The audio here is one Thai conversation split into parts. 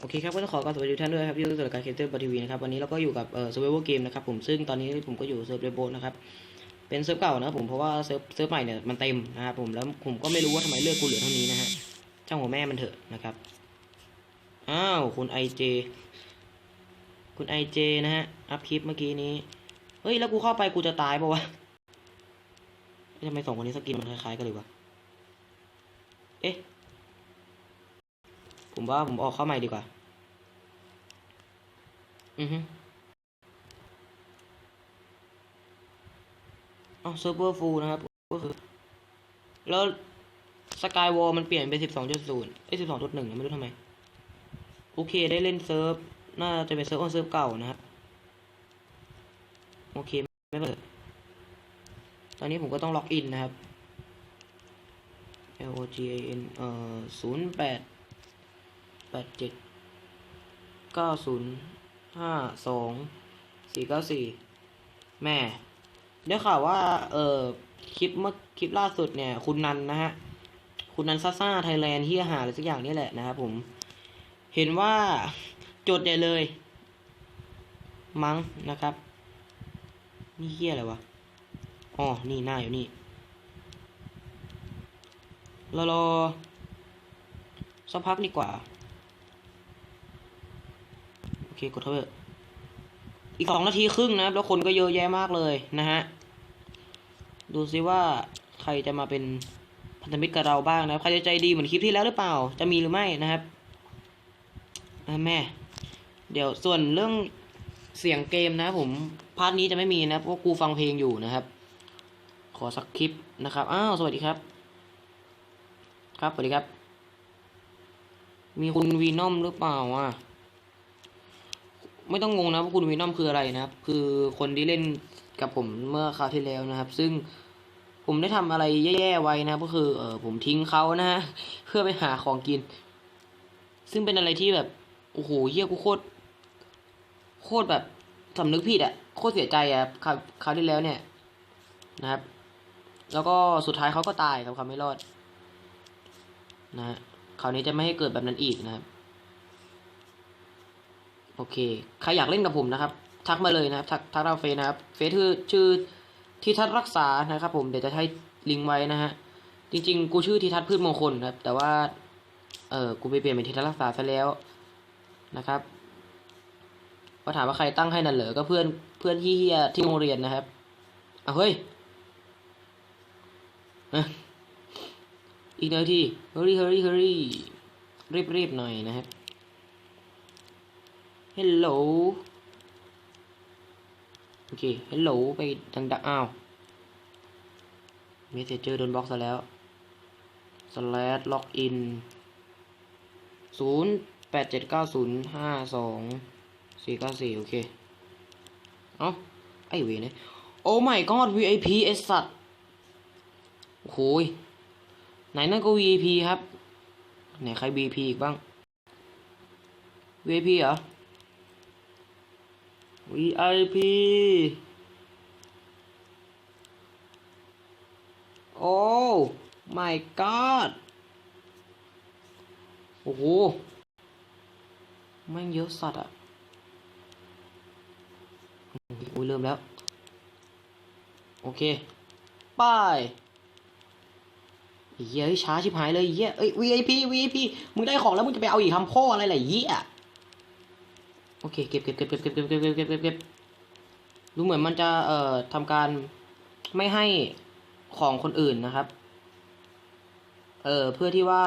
โอเคครับก็ต้องขอกราบสวัสดีทุกท่านด้วยครับที่รู้สึกการเคเตอร์บทีวีนะครับวันนี้เราก็อยู่กับเอ่อ survival game นะครับผมซึ่งตอนนี้ผมก็อยู่เซิร์ฟเรโบนะครับเป็นเซิร์ฟเก่านะครับผมเพราะว่าเซิร์ฟเซิร์ฟใหม่เนี่ยมันเต็มนะครับผมแล้วผมก็ไม่รู้ว่าทำไมเลือกกูเหลือเท่านี้นะฮะช่างหัวแม่มันเถอะนะครับอ้าวคุณไอเจคุณไอเจนะฮะอัพคลิปเมื่อกี้นี้เฮ้ยแล้วกูเข้าไปกูจะตายปะวะทำไมสองคนนี้สกินมันคล้ายๆกันเลยวะเอ๊ะ ผมว่าผมออกเข้าใหม่ดีกว่า อือฮึอ๋อเซิร์ฟเวอร์ฟูลนะครับ ก็คือ แล้วสกายวอลมันเปลี่ยนเป็นสิบสองจุดศูนย์ไอ้สิบสองจุดหนึ่งไม่รู้ทำไม โอเคได้เล่นเซิร์ฟ น่าจะเป็นเซิร์ฟออนเซิร์ฟเก่านะครับ โอเค ไม่เปิด ตอนนี้ผมก็ต้องล็อกอินนะครับ L O G A N เอ่อศูนย์แปด แปดเจ็ดเก้าศูนย์ห้าสองสี่เก้าสี่แม่ได้ข่าวว่า เออคลิปเมื่อคลิปล่าสุดเนี่ย คุณนันนะฮะ คุณนันซ่าซ่าไทยแลนด์ที่หาอะไรสักอย่างนี่แหละนะครับผม เห็นว่าจดใหญ่เลย มั้งนะครับ นี่เฮียอะไรวะอ๋อนี่หน้าอยู่นี่รารอสักพักดีกว่า เคกดเข้าไปเถอะอีกสองนาทีครึ่งนะครับ แล้วคนก็เยอะแยะมากเลยนะฮะ ดูซิว่าใครจะมาเป็นพันธมิตรกับเราบ้างนะคใครจะใจดีเหมือนคลิปที่แล้วหรือเปล่า จะมีหรือไม่นะครับแม่ เดี๋ยวส่วนเรื่องเสียงเกมนะผมพาร์ทนี้จะไม่มีนะเพราะกูฟังเพลงอยู่นะครับ ขอสักคลิปนะครับ อ้าว สวัสดีครับ ครับ สวัสดีครับ มีคุณวีนอมหรือเปล่าอะ ไม่ต้องงงนะว่าคุณวีนอมคืออะไรนะครับ คือคนที่เล่นกับผมเมื่อคราวที่แล้วนะครับ ซึ่งผมได้ทำอะไรแย่ๆไว้นะครับก็คือเออผมทิ้งเขานะฮะเพื่อไปหาของกิน ซึ่งเป็นอะไรที่แบบโอ้โหเฮียกูโคตรโคตรแบบสำนึกผิดอะโคตรเสียใจอะคราวคราวที่แล้วเนี่ยนะครับ แล้วก็สุดท้ายเขาก็ตายครับเขาไม่รอดนะฮะคราวนี้จะไม่ให้เกิดแบบนั้นอีกนะครับ โอเค ใครอยากเล่นกับผมนะครับ ทักมาเลยนะครับ ทักทักเราเฟซนะครับ เฟซชื่อชื่อทีทัศรักษานะครับ ผม เดี๋ยวจะให้ลิงก์ไว้นะฮะ จริง ๆ กูชื่อทีทัศพืชมงคลนะครับ แต่ว่า เออกูไปเปลี่ยนเป็นทีทัศรักษาซะแล้วนะครับก็ถามว่าใครตั้งให้นั่นเหรอ ก็เพื่อนเพื่อนที่เฮียที่โรงเรียนนะครับเอาเฮ้ยอีกหน่อยที่ hurry hurry hurry รีบรีบหน่อยนะครับ hello โอเค hello ไปดังดังอ้าว messenger โดนบล็อกซะแล้ว slash login ศูนย์แปดเจ็ดเก้าศูนย์ห้าสองสี่เก้าสี่โอเค เอ้า ไอเวเนี่ยโอ้ไม่กอด VIP ไอสัตว์โอ้ยไหนนั่นก็ VIP ครับ ไหนใคร VIP อีกบ้าง VIP เหรอ VIP โอ้ my god โอ้โหแม่งเยอะสัตว์อะอุ้ยเริ่มแล้ว โอเคไป้ายเฮียเฮ้ยช้าชิบหายเลยเหี้ยเอ้ย VIP VIP มึงได้ของแล้วมึงจะไปเอาอีกทำพ่ออะไรล่ะเหี้ย โอเคเก็บเก็บเก็บเก็บเก็บเก็บเก็บเก็บเก็บเก็บเก็บดูเหมือนมันจะเอ่อทำการไม่ให้ของคนอื่นนะครับ เอ่อเพื่อที่ว่า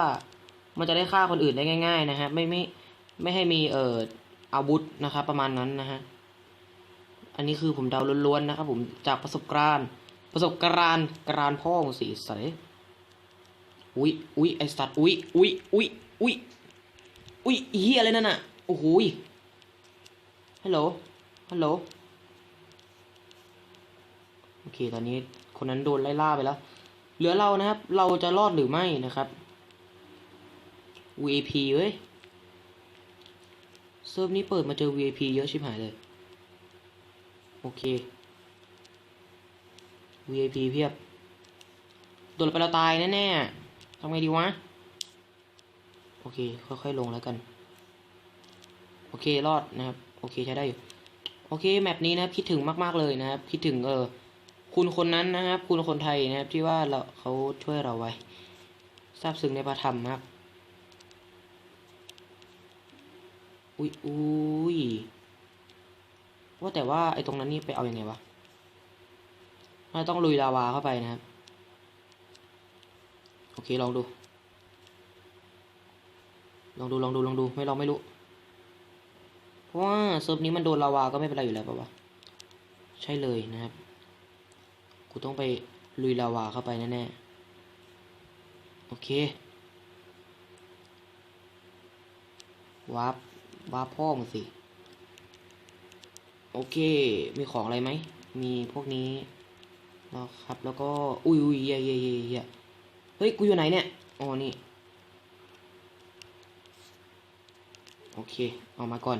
มันจะได้ฆ่าคนอื่นได้ง่าย ๆ นะฮะไม่ไม่ไม่ให้มีเอ่ออาวุธนะครับ ประมาณนั้นนะฮะอันนี้คือผมเดาล้วนๆนะครับ ผมจากประสบการณ์ ประสบการณ์การพ่อของสีใสอุ้ยอุ้ยไอสัตว์อุ้ยอุ้ยอุ้ยอุ้ยอุ้ยเฮียอะไรนั่นน่ะโอ้โห ฮัลโหล ฮัลโหล โอเค ตอนนี้คนนั้นโดนไล่ล่าไปแล้ว เหลือเรานะครับ เราจะรอดหรือไม่นะครับ VIP เว้ย เซิร์ฟนี้เปิดมาเจอ VIP เยอะชิบหายเลย โอเค VIP เพียบ โดนไปเราตายแน่ๆทำไงดีวะ โอเค ค่อยๆลงแล้วกัน โอเค รอดนะครับ โอเคใช้ได้อยู่โอเคแมปนี้นะครับคิดถึงมาก ๆเลยนะครับคิดถึงเออคุณคนนั้นนะครับ คุณคนไทยนะครับที่ว่าเราเขาช่วยเราไว้ซาบซึ้งในพระธรรมครับอุ้ยอุ้ยว่าแต่ว่าไอ้ตรงนั้นนี่ไปเอาอยัางไงวะเราต้องลุยลาวาเข้าไปนะครับ โอเคลองดู ลองดูลองดูลองดูไม่ลองไม่รู้ เพราะว่าเซิร์ฟนี้มันโดนลาวาก็ไม่เป็นไรอยู่แล้วป่าวะใช่เลยนะครับกูต้องไปลุยลาวาเข้าไปแน่ๆโอเควาร์ปวาร์ปพ่อมึงสิโอเค มีของอะไรไหม มีพวกนี้แล้วครับ แล้วก็ อุ้ยอุ้ยเยเยเยเยเฮ้ย กูอยู่ไหนเนี่ย อ๋อ นี่ โอเค เอามาก่อน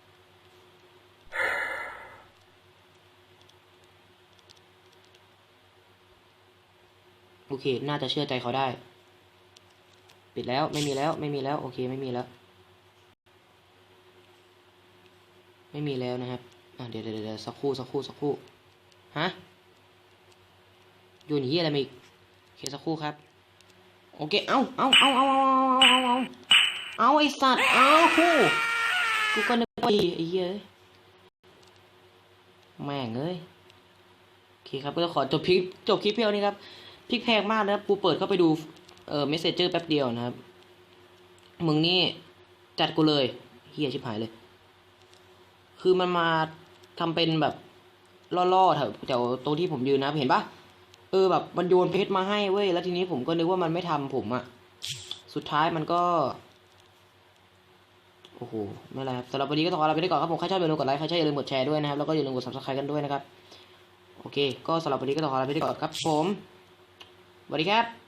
โอเค น่าจะเชื่อใจเขาได้ ปิดแล้ว ไม่มีแล้ว ไม่มีแล้ว โอเค ไม่มีแล้ว ไม่มีแล้วนะครับ อะ เดี๋ยวเดี๋ยวสักครู่สักครู่สักครู่ ฮะอยู่นยี่อะไรมาอีกเคสักครู่ครับ โอเค เอ้าเอ้าเอ้าเอ้าเอ้าเอ้าเอาไอสัตว์ เอาคู่กูก็นึกว่าดีไอ้เหี้ยแม่งเอ้ยโอเคครับ ก็ขอจบคลิปจบคลิปเพียวนี้ครับ พลิกแพงมากนะครับกูเปิดเข้าไปดูเอ่อเมสเซจเจอร์แป๊บเดียวนะครับ มึงนี่จัดกูเลยเฮียชิบหายเลย คือมันมาทำเป็นแบบล่อๆแถวแถวตรงที่ผมยืนนะครับเห็นปะเออแบบมันโยนเพชรมาให้เว้ยแล้วทีนี้ผมก็นึกว่ามันไม่ทำผมอะสุดท้ายมันก็โอ้โหไม่ไรครับสำหรับวันนี้ก็ต้องขอลาไปก่อนครับผมใครชอบอย่าลืมกดไลค์ใครชอบอย่าลืมกดแชร์ด้วยนะครับแล้วก็อย่าลืมกด subscribe กันด้วยนะครับโอเค ก็สำหรับวันนี้ก็ต้องขอลาไปก่อนครับผม สวัสดีครับ